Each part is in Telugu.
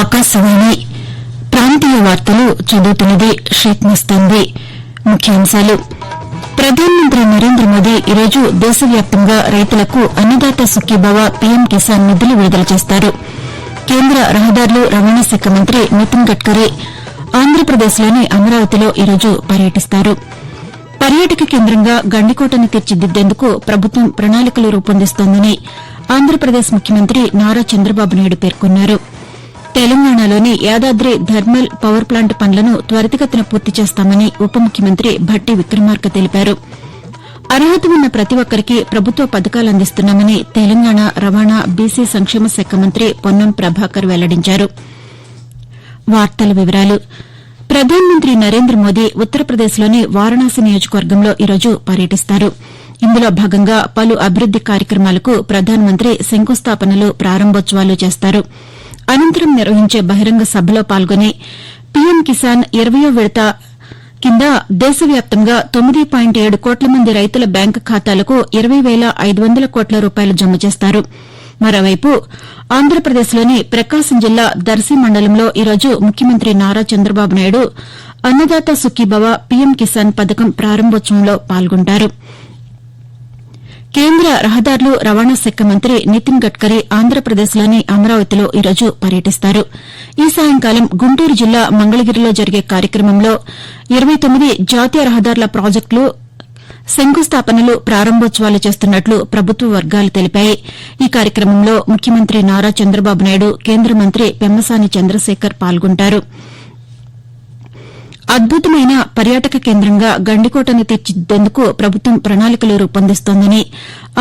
ఆకాశవాణి. ప్రాంతీయ వార్తలు చదువుతున్నది షేక్ మస్తాంది ముఖ్యాంశాలు. ప్రధానమంత్రి నరేంద్ర మోదీ ఈరోజు దేశవ్యాప్తంగా రైతులకు అన్నదాత సుఖీభవ పీఎం కిసాన్ నిధులు విడుదల చేస్తారు. కేంద్ర రహదారులు రవాణా శాఖ మంత్రి నితిన్ గడ్కరీ ఆంధ్రప్రదేశ్లోని అమరావతిలో ఈరోజు పర్యటిస్తారు. పర్యాటక కేంద్రంగా గండికోటను తీర్చిదిద్దేందుకు ప్రభుత్వం ప్రణాళికలు రూపొందిస్తోందని ఆంధ్రప్రదేశ్ ముఖ్యమంత్రి నారా చంద్రబాబు నాయుడు పేర్కొన్నారు. తెలంగాణలోని యాదాద్రి థర్మల్ పవర్ ప్లాంట్ పనులను త్వరితగతిన పూర్తి చేస్తామని ఉప ముఖ్యమంత్రి భట్టి విక్రమార్క తెలిపారు. అర్హత ఉన్న ప్రతి ఒక్కరికి ప్రభుత్వ పథకాలు అందిస్తున్నామని తెలంగాణ రవాణా బీసీ సంక్షేమ శాఖ మంత్రి పొన్నం ప్రభాకర్ వెల్లడించారు. వార్తల వివరాలు. ప్రధానమంత్రి నరేంద్ర మోదీ ఉత్తరప్రదేశ్లోని వారణాసి నియోజకవర్గంలో ఈరోజు పర్యటిస్తారు. ఇందులో భాగంగా పలు అభివృద్ది కార్యక్రమాలకు ప్రధానమంత్రి శంకుస్థాపనలు ప్రారంభోత్సవాలు చేస్తారు. అనంతరం నిర్వహించే బహిరంగ సభలో పాల్గొని పీఎం కిసాన్ ఇరవయో విడత కింద దేశవ్యాప్తంగా తొమ్మిది పాయింట్ ఏడు కోట్ల మంది రైతుల బ్యాంకు ఖాతాలకు ఇరవై వేల ఐదు వందల కోట్ల రూపాయలు జమ చేస్తారు. మరోవైపు ఆంధ్రప్రదేశ్లోని ప్రకాశం జిల్లా దర్శి మండలంలో ఈరోజు ముఖ్యమంత్రి నారా చంద్రబాబు నాయుడు అన్నదాత సుఖీభవ పీఎం కిసాన్ పథకం ప్రారంభోత్సవంలో పాల్గొంటారు. కేంద్ర రహదారులు రవాణా శాఖ మంత్రి నితిన్ గడ్కరీ ఆంధ్రప్రదేశ్లోని అమరావతిలో ఈరోజు పర్యటిస్తారు. ఈ సాయంకాలం గుంటూరు జిల్లా మంగళగిరిలో జరిగే కార్యక్రమంలో ఇరవై తొమ్మిది జాతీయ రహదారుల ప్రాజెక్టులు శంకుస్థాపనలు ప్రారంభోత్సవాలు చేస్తున్నట్లు ప్రభుత్వ వర్గాలు తెలిపాయి. ఈ కార్యక్రమంలో ముఖ్యమంత్రి నారా చంద్రబాబు నాయుడు కేంద్ర మంత్రి పెమ్మసాని చంద్రశేఖర్ పాల్గొంటారు. అద్భుతమైన పర్యాటక కేంద్రంగా గండికోటను తీర్చిదిద్దేందుకు ప్రభుత్వం ప్రణాళికలు రూపొందిస్తోందని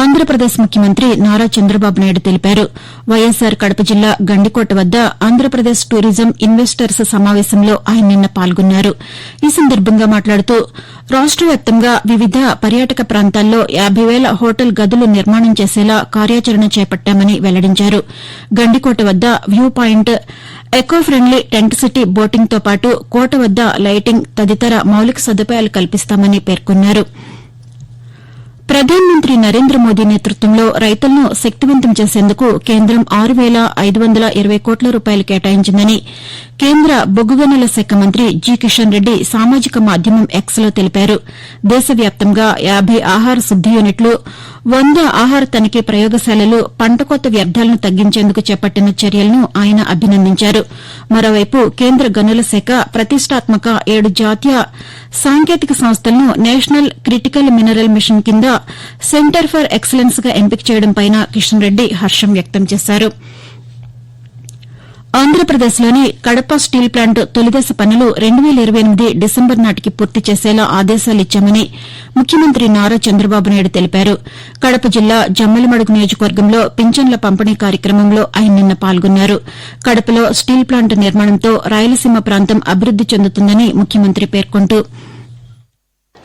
ఆంధ్రప్రదేశ్ ముఖ్యమంత్రి నారా చంద్రబాబు నాయుడు తెలిపారు. వైఎస్సార్ కడప జిల్లా గండికోట వద్ద ఆంధ్రప్రదేశ్ టూరిజం ఇన్వెస్టర్స్ సమావేశంలో ఆయన నిన్న పాల్గొన్నారు. ఈ సందర్భంగా మాట్లాడుతూ రాష్ట వ్యాప్తంగా వివిధ పర్యాటక ప్రాంతాల్లో యాబై వేల హోటల్ గదులు నిర్మాణం చేసేలా కార్యాచరణ చేపట్టామని వెల్లడించారు. గండికోట వద్ద view point eco friendly tent city బోటింగ్తో పాటు కోట వద్ద లైటింగ్ తదితర మౌలిక సదుపాయాలు కల్పిస్తామని పేర్కొన్నారు. ప్రధానమంత్రి నరేంద్ర మోదీ నేతృత్వంలో రైతులను శక్తివంతం చేసేందుకు కేంద్రం ఆరు వేల ఐదు వందల ఇరవై కోట్ల రూపాయలు కేటాయించిందని కేంద్ర బొగ్గు గనుల శాఖ మంత్రి జి కిషన్ రెడ్డి సామాజిక మాధ్యమం ఎక్స్లో తెలిపారు. దేశవ్యాప్తంగా యాబై ఆహార శుద్ది యూనిట్లు వంద ఆహార తనిఖీ ప్రయోగశాలలు పంట కోత వ్యర్థాలను తగ్గించేందుకు చేపట్టిన చర్యలను ఆయన అభినందించారు. మరోవైపు కేంద్ర గనుల శాఖ ప్రతిష్టాత్మక ఏడు జాతీయ సాంకేతిక సంస్థలను నేషనల్ క్రిటికల్ మినరల్ మిషన్ కింద సెంటర్ ఫర్ ఎక్సలెన్స్గా ఎంపిక చేయడంపై కిషన్ రెడ్డి హర్షం వ్యక్తం చేశారు. ఆంధ్రప్రదేశ్లోని కడప స్టీల్ ప్లాంట్ తొలిదశ పనులు రెండు వేల ఇరవై ఎనిమిది డిసెంబర్ నాటికి పూర్తి చేసేలా ఆదేశాలిచ్చామని ముఖ్యమంత్రి నారా చంద్రబాబు నాయుడు తెలిపారు. కడప జిల్లా జమ్మలమడుగు నియోజకవర్గంలో పింఛన్ల పంపిణీ కార్యక్రమంలో ఆయన నిన్న పాల్గొన్నారు. కడపలో స్టీల్ ప్లాంట్ నిర్మాణంతో రాయలసీమ ప్రాంతం అభివృద్ది చెందుతుందని ముఖ్యమంత్రి పేర్కొంటూ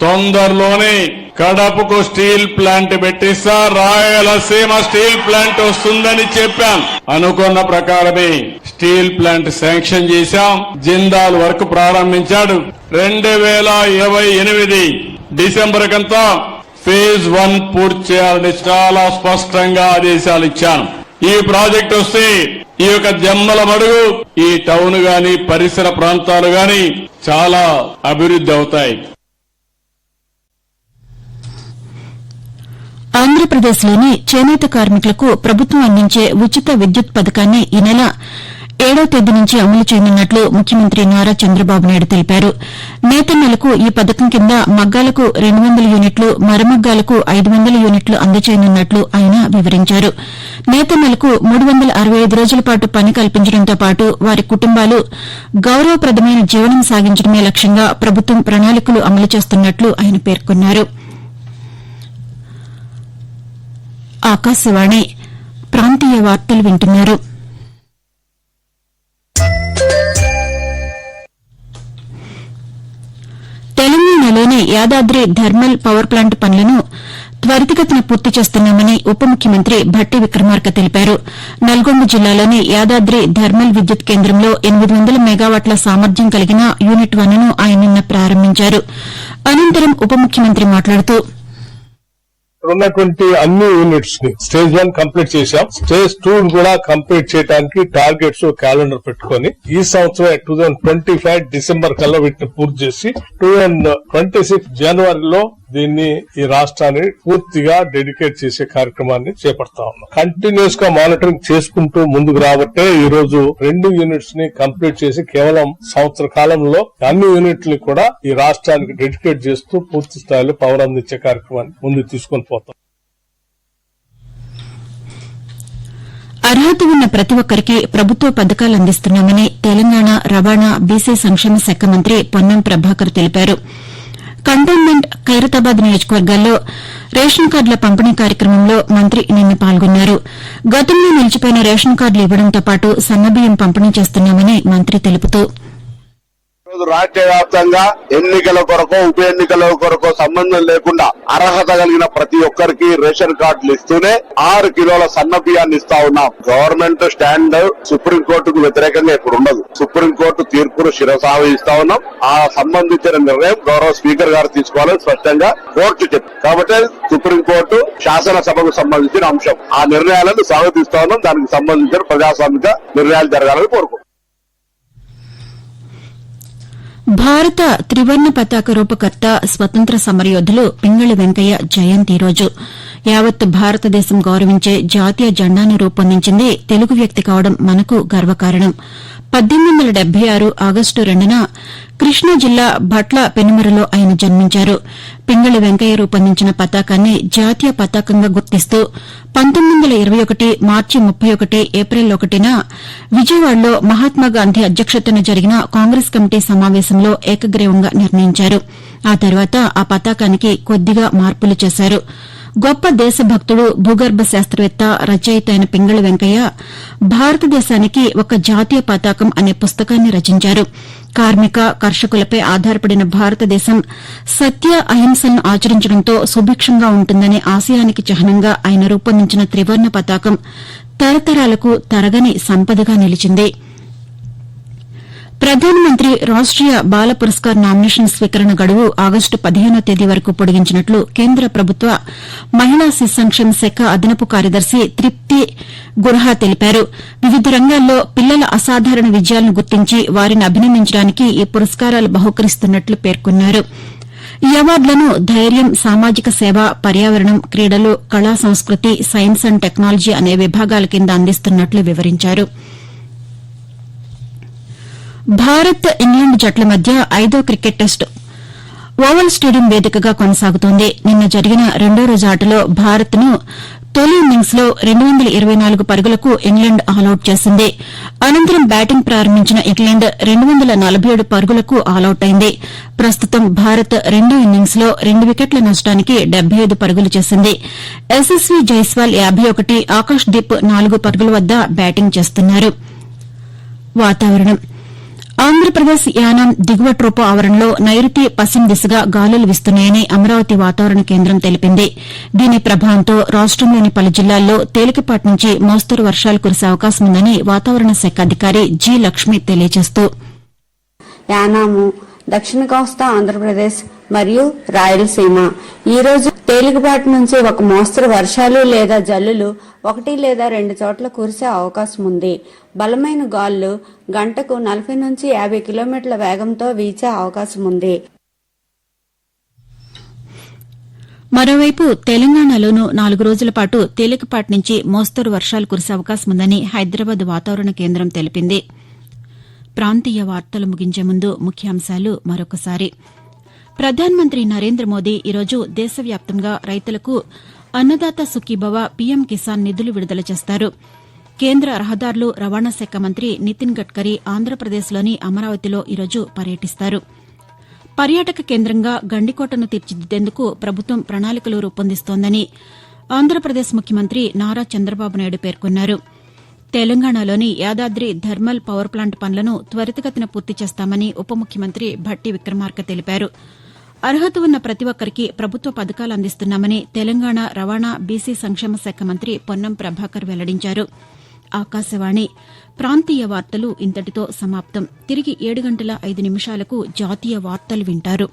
తొందరలోనే కడపకు స్టీల్ ప్లాంట్ పెట్టిస్తా రాయలసీమ స్టీల్ ప్లాంట్ వస్తుందని చెప్పాం. అనుకున్న ప్రకారమే స్టీల్ ప్లాంట్ శాంక్షన్ చేశాం. జిందాల్ వర్క్ ప్రారంభించాడు. రెండు వేల ఇరవై ఎనిమిది డిసెంబర్ కంతా ఫేజ్ వన్ పూర్తి చేయాలని చాలా స్పష్టంగా ఆదేశాలు ఇచ్చాను. ఈ ప్రాజెక్ట్ వస్తే ఈ యొక్క జమ్మల మడుగు ఈ టౌన్ గాని పరిసర ప్రాంతాలు గాని చాలా అభివృద్ధి అవుతాయి. ఆంధ్రప్రదేశ్లోని చేనేత కార్మికులకు ప్రభుత్వం అందించే ఉచిత విద్యుత్ పథకాన్ని ఈ నెల ఏడో తేదీ నుంచి అమలు చేయనున్నట్లు ముఖ్యమంత్రి నారా చంద్రబాబు నాయుడు తెలిపారు. నేతన్నలకు ఈ పథకం కింద మగ్గాలకు రెండు వందల యూనిట్లు మరమగ్గాలకు ఐదు వందల యూనిట్లు అందజేయనున్నట్లు ఆయన వివరించారు. నేతన్నలకు మూడు వందల అరవై ఐదు రోజుల పాటు పని కల్పించడంతో పాటు వారి కుటుంబాలు గౌరవప్రదమైన జీవనం సాగించడమే లక్ష్యంగా ప్రభుత్వం ప్రణాళికలు అమలు చేస్తున్నట్లు ఆయన పేర్కొన్నారు. ఆకాశవాణి ప్రాంతీయ వార్తలు వింటున్నారు. తెలంగాణలోని యాదాద్రి థర్మల్ పవర్ ప్లాంట్ పనులను త్వరితగతిన పూర్తి చేస్తున్నామని ఉప ముఖ్యమంత్రి భట్టి విక్రమార్క తెలిపారు. నల్గొండ జిల్లాలోని యాదాద్రి థర్మల్ విద్యుత్ కేంద్రంలో ఎనిమిది వందల మెగావాట్ల సామర్థ్యం కలిగిన యూనిట్ వన్ను ఆయన నిన్న ప్రారంభించారు. అనంతరం ఉప ముఖ్యమంత్రి మాట్లాడుతూ ఉన్నటువంటి అన్ని యూనిట్స్ని స్టేజ్ వన్ కంప్లీట్ చేశాం. స్టేజ్ టూ కూడా కంప్లీట్ చేయడానికి టార్గెట్స్ క్యాలెండర్ పెట్టుకొని ఈ సంవత్సరం two thousand twenty five December కల్లా వీటిని పూర్తి చేసి టూ థౌసండ్ ట్వంటీ సిక్స్ జనవరిలో దీన్ని ఈ రాష్ట్రాన్ని పూర్తిగా డెడికేట్ చేసే కార్యక్రమాన్ని చేపడతా ఉన్నాం. కంటిన్యూస్గా మానిటరింగ్ చేసుకుంటూ ముందుకు రాబట్టే ఈ రోజు రెండు యూనిట్స్ని కంప్లీట్ చేసి కేవలం సంవత్సర కాలంలో అన్ని యూనిట్లు కూడా ఈ రాష్ట్రానికి డెడికేట్ చేస్తూ పూర్తి స్థాయిలో పవర్ అందించే కార్యక్రమాన్ని ముందుకు తీసుకొని పోతాం. అర్హత ఉన్న ప్రతి ఒక్కరికి ప్రభుత్వ పథకాలు అందిస్తున్నామని తెలంగాణ రవాణా బీసీ సంక్షేమ శాఖ మంత్రి పొన్నం ప్రభాకర్ తెలిపారు. కంటోన్మెంట్ ఖైరతాబాద్ నియోజకవర్గాల్లో రేషన్ కార్డుల పంపిణీ కార్యక్రమంలో మంత్రి నిన్న పాల్గొన్నారు. గతంలో నిలిచిపోయిన రేషన్ కార్డులు ఇవ్వడంతో పాటు సన్నబియ్యం పంపిణీ చేస్తున్నామని మంత్రి తెలుపుతూ ఈరోజు రాష్ట్ర వ్యాప్తంగా ఎన్నికల కొరకు ఉప ఎన్నికల కొరకు సంబంధం లేకుండా అర్హత కలిగిన ప్రతి ఒక్కరికి రేషన్ కార్డులు ఇస్తూనే ఆరు కిలోల సన్న బియ్యాన్ని ఇస్తా ఉన్నాం. గవర్నమెంట్ స్టాండ్ సుప్రీంకోర్టుకు వ్యతిరేకంగా ఇప్పుడు ఉండదు. సుప్రీంకోర్టు తీర్పును శిరసావహిస్తా ఉన్నాం. ఆ సంబంధించిన నిర్ణయం గౌరవ స్పీకర్ గారు తీసుకోవాలని స్పష్టంగా కోర్టు చెప్పి. కాబట్టి సుప్రీంకోర్టు శాసనసభకు సంబంధించిన అంశం. ఆ నిర్ణయాలను స్వాగతిస్తా ఉన్నాం. దానికి సంబంధించిన ప్రజాస్వామిక నిర్ణయాలు జరగాలని కోరుకుంటున్నాం. భారత త్రివర్ణ పతాక రూపకర్త స్వతంత్ర సమరయోధులు పింగళి వెంకయ్య జయంతి రోజు. యావత్ భారతదేశం గౌరవించే జాతీయ జెండాను రూపొందించింది తెలుగు వ్యక్తి కావడం మనకు గర్వకారణం. పద్దెనిమిది వందల డెబ్బై ఆరు ఆగస్టు రెండున కృష్ణా జిల్లా భట్ల పెనుమరలో ఆయన జన్మించారు. పింగళి వెంకయ్య రూపొందించిన పతాకాన్ని జాతీయ పతాకంగా గుర్తిస్తూ పంతొమ్మిది వందల ఇరవై ఒకటి మార్చి ముప్పై ఒకటి ఏప్రిల్ ఒకటిన విజయవాడలో మహాత్మాగాంధీ అధ్యక్షతన జరిగిన కాంగ్రెస్ కమిటీ సమావేశంలో ఏకగ్రీవంగా నిర్ణయించారు. ఆ తర్వాత ఆ పతాకానికి కొద్దిగా మార్పులు చేశారు. గొప్ప దేశభక్తుడు భూగర్భ శాస్త్రవేత్త రచయిత అయిన పింగళి వెంకయ్య భారతదేశానికి ఒక జాతీయ పతాకం అనే పుస్తకాన్ని రచించారు. కార్మిక కర్షకులపై ఆధారపడిన భారతదేశం సత్య అహింసలను ఆచరించడంతో సుభిక్షంగా ఉంటుందనే ఆశయానికి చిహ్నంగా ఆయన రూపొందించిన త్రివర్ణ పతాకం తరతరాలకు తరగని సంపదగా నిలిచింది. ప్రధానమంత్రి రాష్ట్రీయ బాల పురస్కార్ నామినేషన్ స్వీకరణ గడువు ఆగస్టు పదిహేనో తేదీ వరకు పొడిగించినట్లు కేంద్ర ప్రభుత్వ మహిళా శిశు సంక్షేమ శాఖ అదనపు కార్యదర్శి తృప్తి గుర్హా తెలిపారు. వివిధ రంగాల్లో పిల్లల అసాధారణ విజయాలను గుర్తించి వారిని అభినందించడానికి ఈ పురస్కారాలు బహుకరిస్తున్నట్లు పేర్కొన్నారు. ఈ అవార్డులను ధైర్యం సామాజిక సేవ పర్యావరణం క్రీడలు కళా సంస్కృతి సైన్స్ అండ్ టెక్నాలజీ అనే విభాగాల కింద అందిస్తున్నట్లు వివరించారు. భారత్ ఇంగ్లాండ్ జట్ల మధ్య ఐదో క్రికెట్ టెస్టు. ఓవల్ స్టేడియం వేదికగా కొనసాగుతోంది. నిన్న జరిగిన రెండో రోజు ఆటలో భారత్ను తొలి ఇన్నింగ్స్లో రెండు వందల ఇరవై నాలుగు పరుగులకు ఇంగ్లాండ్ ఆలౌట్ చేసింది. అనంతరం బ్యాటింగ్ ప్రారంభించిన ఇంగ్లాండ్ రెండు వందల నలభై ఏడు పరుగులకు ఆలౌట్ అయింది. ప్రస్తుతం భారత్ రెండో ఇన్నింగ్స్లో రెండు వికెట్ల నష్టానికి డెబ్బై ఐదు పరుగులు చేసింది. ఎస్ఎస్వి జైస్వాల్ యాబై ఒకటి ఆకాష్ దీప్ నాలుగు పరుగుల వద్ద బ్యాటింగ్ చేస్తున్నారు. వాతావరణం. ఆంధ్రప్రదేశ్ యానాం దిగువ ట్రోపో ఆవరణలో నైరుతి పశ్చిమ దిశగా గాలులు వీస్తున్నాయని అమరావతి వాతావరణ కేంద్రం తెలిపింది. దీని ప్రభావంతో రాష్టంలోని పలు జిల్లాల్లో తేలికపాటి నుంచి మోస్తరు వర్షాలు కురిసే అవకాశం ఉందని వాతావరణ శాఖ అధికారి జి లక్ష్మి తెలియజేస్తూ దక్షిణ కోస్తా ఆంధ్రప్రదేశ్ మరియు రాయలసీమ. ఈ రోజు తేలికపాటి నుంచి ఒక మోస్తరు వర్షాలు లేదా జల్లులు ఒకటి లేదా రెండు చోట్ల కురిసే అవకాశం ఉంది. బలమైన గాలులు గంటకు నలభై నుంచి యాభై కిలోమీటర్ల వేగంతో వీచే అవకాశం ఉంది. మరోవైపు తెలంగాణలోనూ నాలుగు రోజుల పాటు తేలికపాటి నుంచి మోస్తరు వర్షాలు కురిసే అవకాశం ఉందని హైదరాబాద్ వాతావరణ కేంద్రం తెలిపింది. ప్రాంతీయ వార్తలు ముగించే ముందు ముఖ్యాంశాలు మరొకసారి. ప్రధానమంత్రి నరేంద్ర మోదీ ఈరోజు దేశవ్యాప్తంగా రైతులకు అన్నదాత సుఖీభవ పీఎం కిసాన్ నిధులు విడుదల చేస్తారు. కేంద్ర రహదారులు రవాణా శాఖ మంత్రి నితిన్ గడ్కరీ ఆంధ్రప్రదేశ్లోని అమరావతిలో ఈరోజు పర్యటిస్తారు. పర్యాటక కేంద్రంగా గండికోటను తీర్చిదిద్దేందుకు ప్రభుత్వం ప్రణాళికలు రూపొందిస్తోందని ఆంధ్రప్రదేశ్ ముఖ్యమంత్రి నారా చంద్రబాబు నాయుడు పేర్కొన్నారు. తెలంగాణలోని యాదాద్రి థర్మల్ పవర్ ప్లాంట్ పనులను త్వరితగతిన పూర్తి చేస్తామని ఉప ముఖ్యమంత్రి భట్టి విక్రమార్క తెలిపారు. అర్హత ఉన్న ప్రతి ఒక్కరికి ప్రభుత్వ పథకాలు అందిస్తున్నామని తెలంగాణ రవాణా బీసీ సంక్షేమ శాఖ మంత్రి పొన్నం ప్రభాకర్ వెల్లడించారు. ఆకాశవాణి ప్రాంతీయ వార్తలు ఇంతటితో సమాప్తం. తిరిగి ఏడు గంటల ఐదు నిమిషాలకు జాతీయ వార్తలు వింటారు.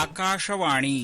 ఆకాశవాణి.